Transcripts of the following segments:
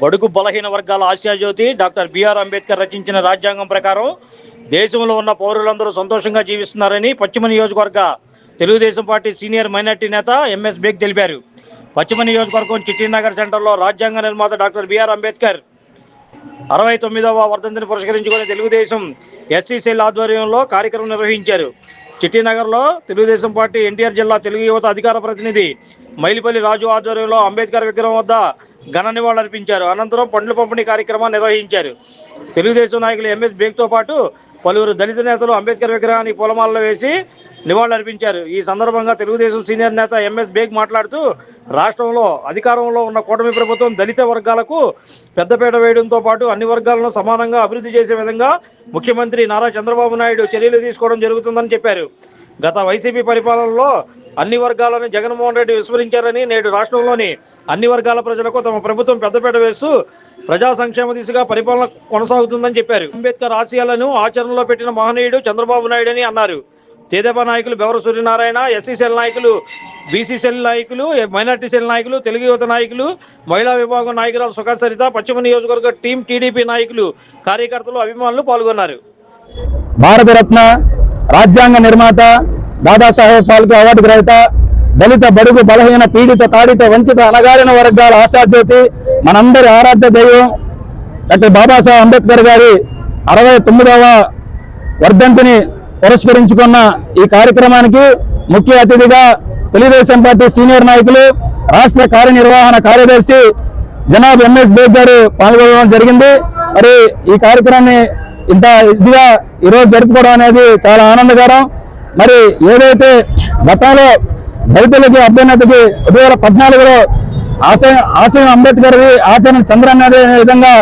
బడుగు బలహీన వర్గాల ఆశాజ్యోతి డాక్టర్ బిఆర్ అంబేద్కర్ రచించిన రాజ్యాంగం ప్రకారం దేశంలో ఉన్న పౌరులందరూ సంతోషంగా జీవిస్తున్నారని పశ్చిమ నియోజకవర్గ Telugudesam party senior minority M S MS Baig తెలిపారు. పశ్చిమ నియోజకవర్గం చిట్టినగర్ సెంటర్లో రాజ్యాంగ నిర్మాత డాక్టర్ బిఆర్ అంబేద్కర్ అరవై తొమ్మిదవ వర్ధంతిని పురస్కరించుకుని తెలుగుదేశం ఎస్సీసీల ఆధ్వర్యంలో కార్యక్రమం నిర్వహించారు. చిట్టినగర్లో తెలుగుదేశం పార్టీ ఎన్టీఆర్ జిల్లా తెలుగు యువత అధికార ప్రతినిధి మైలిపల్లి రాజు ఆధ్వర్యంలో అంబేద్కర్ విగ్రహం వద్ద ఘన నివాళులర్పించారు అనంతరం పండ్ల పంపిణీ కార్యక్రమాన్ని నిర్వహించారు. తెలుగుదేశం నాయకులు ఎంఎస్ బేగ్తో పాటు పలువురు దళిత నేతలు అంబేద్కర్ విగ్రహానికి పూలమాలలు వేసి నివాళులర్పించారు ఈ సందర్భంగా తెలుగుదేశం సీనియర్ నేత ఎంఎస్ బేగ్ మాట్లాడుతూ రాష్ట్రంలో అధికారంలో ఉన్న కూటమి ప్రభుత్వం దళిత వర్గాలకు పెద్దపీట వేయడంతో పాటు అన్ని వర్గాలను సమానంగా అభివృద్ధి చేసే విధంగా ముఖ్యమంత్రి నారా చంద్రబాబు నాయుడు చర్యలు తీసుకోవడం జరుగుతుందని చెప్పారు. గత వైసీపీ పరిపాలనలో అన్ని వర్గాలను జగన్మోహన్ రెడ్డి విస్మరించారని నేడు రాష్ట్రంలోని అన్ని వర్గాల ప్రజలకు తమ ప్రభుత్వం పెద్దపీట వేస్తూ ప్రజా సంక్షేమ దిశగా పరిపాలన కొనసాగుతుందని చెప్పారు. అంబేద్కర్ ఆశయాలను ఆచరణలో పెట్టిన మహనీయుడు చంద్రబాబు నాయుడు అని అన్నారు. తెదేపా నాయకులు బెవర సూర్యనారాయణ ఎస్సీ సెల్ నాయకులు బీసీ సెల్ నాయకులు మైనార్టీ సెల్ నాయకులు తెలుగు యువత నాయకులు మహిళా విభాగం నాయకురాలు సుఖాసరిత పశ్చిమ నియోజకవర్గ టీం టీడీపీ నాయకులు కార్యకర్తలు అభిమానులు పాల్గొన్నారు. భారతరత్న రాజ్యాంగ నిర్మాత దాదాసాహెబ్ ఫాల్కే అవార్డు గ్రహీత దళిత బడుగు బలహీన పీడిత తాడిత వంచిత అనగారిన వర్గాల ఆశాజ్యోతి మనందరి ఆరాధ్య దైవం డాక్టర్ బాబాసాహెబ్ అంబేద్కర్ గారి అరవై తొమ్మిదవ వర్ధంతిని పురస్కరించుకున్న ఈ కార్యక్రమానికి ముఖ్య అతిథిగా తెలుగుదేశం పార్టీ సీనియర్ నాయకులు రాష్ట్ర కార్యనిర్వహణ కార్యదర్శి జనాబ్ ఎంఎస్ బేగ్ గారు పాల్గొనడం జరిగింది. మరి ఈ కార్యక్రమాన్ని ఇంత ఇదిగా ఈరోజు జరుపుకోవడం అనేది చాలా ఆనందకరం. మరి ఏదైతే గతంలో దళితులకి అభ్యున్నతికి రెండు వేల పద్నాలుగులో ఆశయం ఆశయం అంబేద్కర్ ఆచరణ చంద్రన్న అనే విధంగా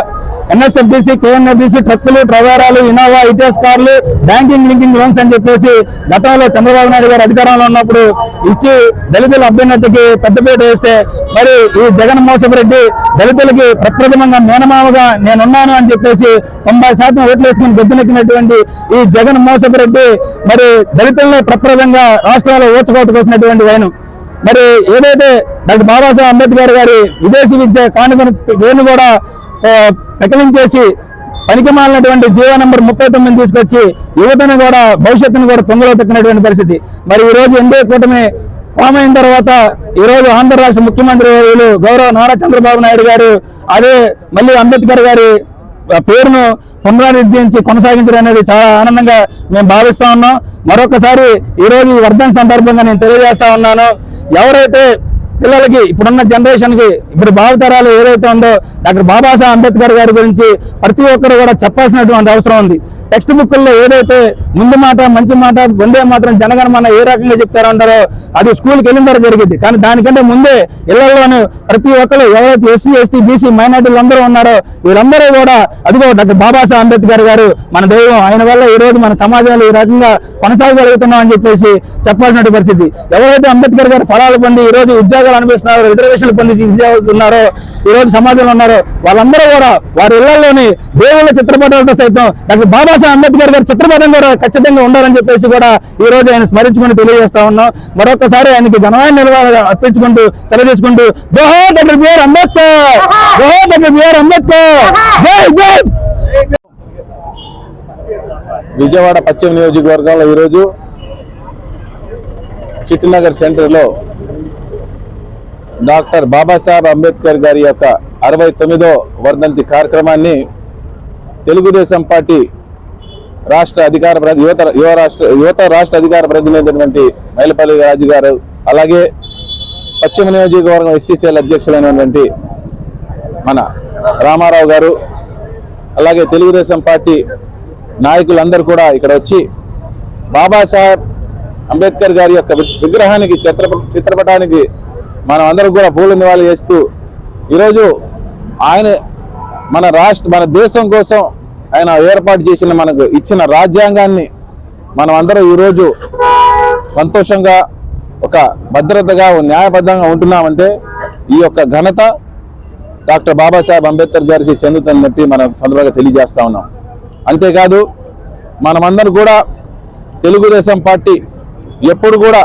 ఎన్ఎస్ఎఫ్డిసి కేఎన్ఎఫ్డిసి ట్రక్కులు ట్రవేరాలు ఇన్నోవా ఇటీఎస్ కార్లు బ్యాంకింగ్ లింకింగ్ లోన్స్ అని చెప్పేసి గతంలో చంద్రబాబు నాయుడు గారు అధికారంలో ఉన్నప్పుడు ఇచ్చి దళితుల అభ్యున్నతికి పెద్దపీట వేస్తే మరి ఈ జగన్ మోసపు రెడ్డి దళితులకి ప్రప్రథమంగా మేనమామగా నేనున్నాను అని చెప్పేసి తొంభై శాతం ఓట్లు వేసుకుని గెద్దెనెక్కినటువంటి ఈ జగన్ మోసపు రెడ్డి మరి దళితులనే ప్రప్రదంగా రాష్ట్రాల్లో ఓచుకోటుకొచ్చినటువంటి వైనం మరి ఏదైతే డాక్టర్ బాబాసాహెబ్ అంబేద్కర్ గారి విదేశీ విద్య కానుకొని వేణు కూడా ప్రకటించేసి పనికి మాలినటువంటి జీవో నంబర్ ముప్పై తొమ్మిది తీసుకొచ్చి యువతను కూడా భవిష్యత్తును కూడా తొంగలో పెట్టినటువంటి పరిస్థితి. మరి ఈ రోజు ఎన్డీఏ కూటమి ఫామ్ అయిన తర్వాత ఈ రోజు ఆంధ్ర రాష్ట్ర ముఖ్యమంత్రి గౌరవ నారా చంద్రబాబు నాయుడు గారు అదే మళ్ళీ అంబేద్కర్ గారి పేరును పునరుద్ధరించి కొనసాగించడం అనేది చాలా ఆనందంగా మేము భావిస్తా ఉన్నాం. మరొకసారి ఈ రోజు ఈ వర్ధన్ సందర్భంగా నేను తెలియజేస్తా ఉన్నాను. ఎవరైతే పిల్లలకి ఇప్పుడున్న జనరేషన్కి ఇప్పుడు భావితరాలు ఏదైతే ఉందో డాక్టర్ బాబాసాహెబ్ అంబేద్కర్ గారి గురించి ప్రతి ఒక్కరు కూడా చెప్పాల్సినటువంటి అవసరం ఉంది. టెక్స్ట్ బుక్ల్లో ఏదైతే ముందు మాట మంచి మాట వందే మాత్రం జనగణమన ఏ రకంగా చెప్తారంటారో అది స్కూల్కి వెళ్ళిన తర్వాత జరిగింది. కానీ దానికంటే ముందే ఇళ్ళలోనే ప్రతి ఒక్కరు ఎవరైతే ఎస్సీ ఎస్టీ బీసీ మైనార్టీలు అందరూ ఉన్నారో వీరందరూ కూడా అదిగో డాక్టర్ బాబాసాహెబ్ అంబేద్కర్ గారు మన దైవం. ఆయన వల్ల ఈ రోజు మన సమాజంలో ఈ రకంగా కొనసాగలుగుతున్నాం అని చెప్పేసి చెప్పాల్సిన పరిస్థితి. ఎవరైతే అంబేద్కర్ గారు ఫలాలు పొంది ఈ రోజు ఉద్యోగాలు అనిపిస్తున్నారో రిజర్వేషన్లు పొంది ఉన్నారో ఈ రోజు సమాజంలో ఉన్నారో వాళ్ళందరూ కూడా వారి ఇళ్ళలోని దేవుళ్ళ చిత్రపటాలతో సైతం డాక్టర్ బాబాసాహెబ్ అంబేద్కర్ గారి చిత్రపటం కూడా ఖచ్చితంగా ఉండాలని చెప్పేసి కూడా ఈ రోజు ఆయన స్మరించుకుని తెలియజేస్తా ఉన్నాం. మరొకసారి ఆయనకి ఘనమైన నిర్వహణ అర్పించుకుంటూ సెలవు చేసుకుంటూ జోహో డాక్టర్ బిఆర్ అంబేద్కర్! జోహో డాక్టర్ బిఆర్ అంబేద్కర్! జై జై విజయవాడ పశ్చిమ నియోజకవర్గంలో ఈరోజు చిట్టినగర్ సెంటర్లో డాక్టర్ బాబాసాహెబ్ అంబేద్కర్ గారి యొక్క అరవై తొమ్మిదో వర్ధంతి కార్యక్రమాన్ని తెలుగుదేశం పార్టీ రాష్ట్ర అధికార ప్రతి యువత యువ రాష్ట్ర యువత రాష్ట్ర అధికార ప్రతినిధి మైలపల్లి రాజు గారు అలాగే పశ్చిమ నియోజకవర్గం ఎస్సీసీఎల్ అధ్యక్షులైనటువంటి మన రామారావు గారు అలాగే తెలుగుదేశం పార్టీ నాయకులందరూ కూడా ఇక్కడ వచ్చి బాబాసాహెబ్ అంబేద్కర్ గారి యొక్క విగ్రహానికి చిత్ర చిత్రపటానికి మనం అందరం కూడా పూల నివాళి చేస్తూ ఈరోజు ఆయన మన రాష్ట్ర మన దేశం కోసం ఆయన ఏర్పాటు చేసిన మనకు ఇచ్చిన రాజ్యాంగాన్ని మనం అందరం ఈరోజు సంతోషంగా ఒక భద్రతగా న్యాయబద్ధంగా ఉంటున్నామంటే ఈ యొక్క ఘనత డాక్టర్ బాబాసాహెబ్ అంబేద్కర్ గారికి చెందుతుందని చెప్పి మనం సందర్భంగా తెలియజేస్తా ఉన్నాం. అంతేకాదు మనమందరం కూడా తెలుగుదేశం పార్టీ ఎప్పుడు కూడా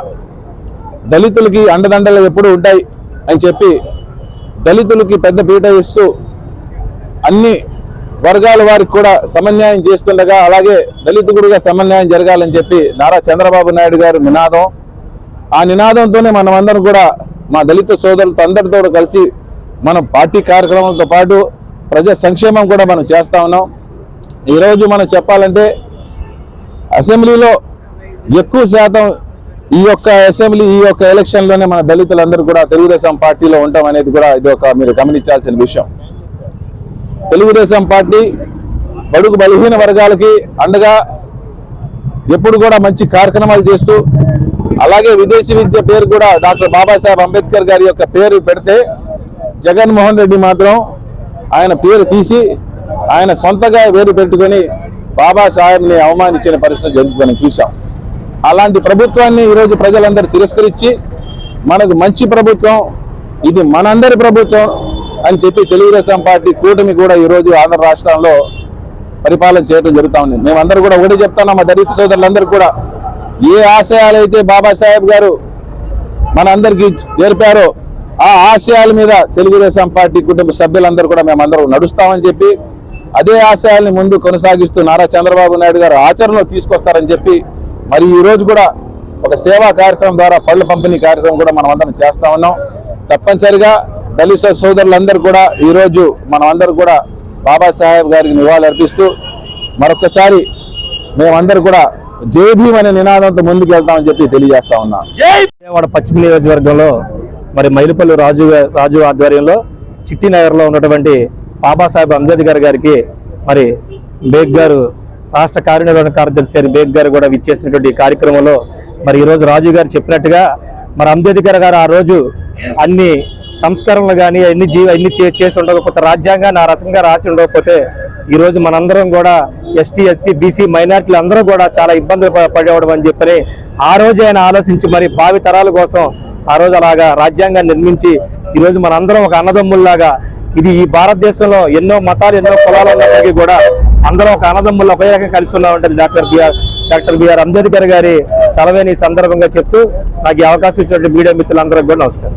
దళితులకి అండదండలు ఎప్పుడు ఉంటాయి అని చెప్పి దళితులకి పెద్ద పీట ఇస్తూ అన్ని వర్గాల వారికి కూడా సమన్యాయం చేస్తుండగా అలాగే దళితుడిగా సమన్యాయం జరగాలని చెప్పి నారా చంద్రబాబు నాయుడు గారు నినాదం. ఆ నినాదంతోనే మనం అందరం కూడా మా దళిత సోదరులతో అందరితో కలిసి మనం పార్టీ కార్యక్రమాలతో పాటు ప్రజా సంక్షేమం కూడా మనం చేస్తా ఉన్నాం. ఈరోజు మనం చెప్పాలంటే అసెంబ్లీలో ఎక్కువ శాతం ఈ యొక్క అసెంబ్లీ ఈ యొక్క ఎలక్షన్లోనే మన దళితులందరూ కూడా తెలుగుదేశం పార్టీలో ఉంటాం అనేది కూడా ఇది ఒక మీరు గమనించాల్సిన విషయం. తెలుగుదేశం పార్టీ బడుగు బలహీన వర్గాలకి అండగా ఎప్పుడు కూడా మంచి కార్యక్రమాలు చేస్తూ అలాగే విదేశీ విద్య పేరు కూడా డాక్టర్ బాబాసాహెబ్ అంబేద్కర్ గారి యొక్క పేరు పెడితే జగన్మోహన్ రెడ్డి మాత్రం ఆయన పేరు తీసి ఆయన సొంతగా వేరు పెట్టుకొని బాబాసాహెబ్ని అవమానించిన పరిస్థితి జరుగుతుందని చూశాం. చూసాం అలాంటి ప్రభుత్వాన్ని ఈరోజు ప్రజలందరూ తిరస్కరించి మనకు మంచి ప్రభుత్వం ఇది మనందరి ప్రభుత్వం అని చెప్పి తెలుగుదేశం పార్టీ కూటమి కూడా ఈరోజు ఆంధ్ర రాష్ట్రంలో పరిపాలన చేయడం జరుగుతా ఉంది. మేమందరూ కూడా ఒకటి చెప్తున్నాం మా దళిత సోదరులందరూ కూడా. ఏ ఆశయాలు అయితే బాబాసాహెబ్ గారు మన అందరికీ నేర్పారో ఆ ఆశయాల మీద తెలుగుదేశం పార్టీ కుటుంబ సభ్యులందరూ కూడా మేమందరూ నడుస్తామని చెప్పి అదే ఆశయాల్ని ముందు కొనసాగిస్తూ నారా చంద్రబాబు నాయుడు గారు ఆచరణలో తీసుకొస్తారని చెప్పి మరి ఈరోజు కూడా ఒక సేవా కార్యక్రమం ద్వారా పళ్ళు పంపిణీ కార్యక్రమం కూడా మనం అందరం చేస్తా ఉన్నాం. తప్పనిసరిగా దళిత సోదరులందరూ కూడా ఈ రోజు మనం అందరూ కూడా బాబాసాహెబ్ గారికి నివాళులు అర్పిస్తూ మరొకసారి మేమందరూ కూడా జై భీమ్ అనే నినాదంతో ముందుకు వెళ్తామని చెప్పి తెలియజేస్తా ఉన్నాం. విజయవాడ పశ్చిమ నియోజకవర్గంలో మరి మైలుపల్లి రాజు రాజు ఆధ్వర్యంలో చిట్టినగర్లో ఉన్నటువంటి బాబాసాహెబ్ అంబేద్కర్ గారికి మరి బేగ్ గారు రాష్ట్ర కార్యనిర్వహణ కార్యదర్శి అయిన బేగ్ గారు కూడా విచ్చేసినటువంటి ఈ కార్యక్రమంలో మరి ఈరోజు రాజు గారు చెప్పినట్టుగా మరి అంబేద్కర్ గారు ఆ రోజు అన్ని సంస్కరణలు కానీ అన్ని జీవ అన్ని చే- చేసి ఉండకపోతే రాజ్యాంగాన్ని ఆ రకంగా రాసి ఉండకపోతే ఈ రోజు మనందరం కూడా ఎస్టీ ఎస్సీ బీసీ మైనార్టీలు అందరూ కూడా చాలా ఇబ్బందులు పడేవడం అని చెప్పని ఆ రోజు ఆయన ఆలోచించి మరి భావి తరాల కోసం ఆ రోజు అలాగా రాజ్యాంగాన్ని నిర్మించి ఈ రోజు మనందరం ఒక అన్నదమ్ముల్లాగా ఇది ఈ భారతదేశంలో ఎన్నో మతాలు ఎన్నో కులాలు ఉన్నప్పటికీ కూడా అందరం ఒక అన్నదమ్ములు ఒకే రకంగా కలిసి ఉన్నామంటే doctor BR doctor BR Ambedkar గారి చలవేని సందర్భంగా చెప్తూ నాకు ఈ అవకాశం ఇచ్చినటువంటి మీడియా మిత్రులందరికీ కూడా నమస్కారం.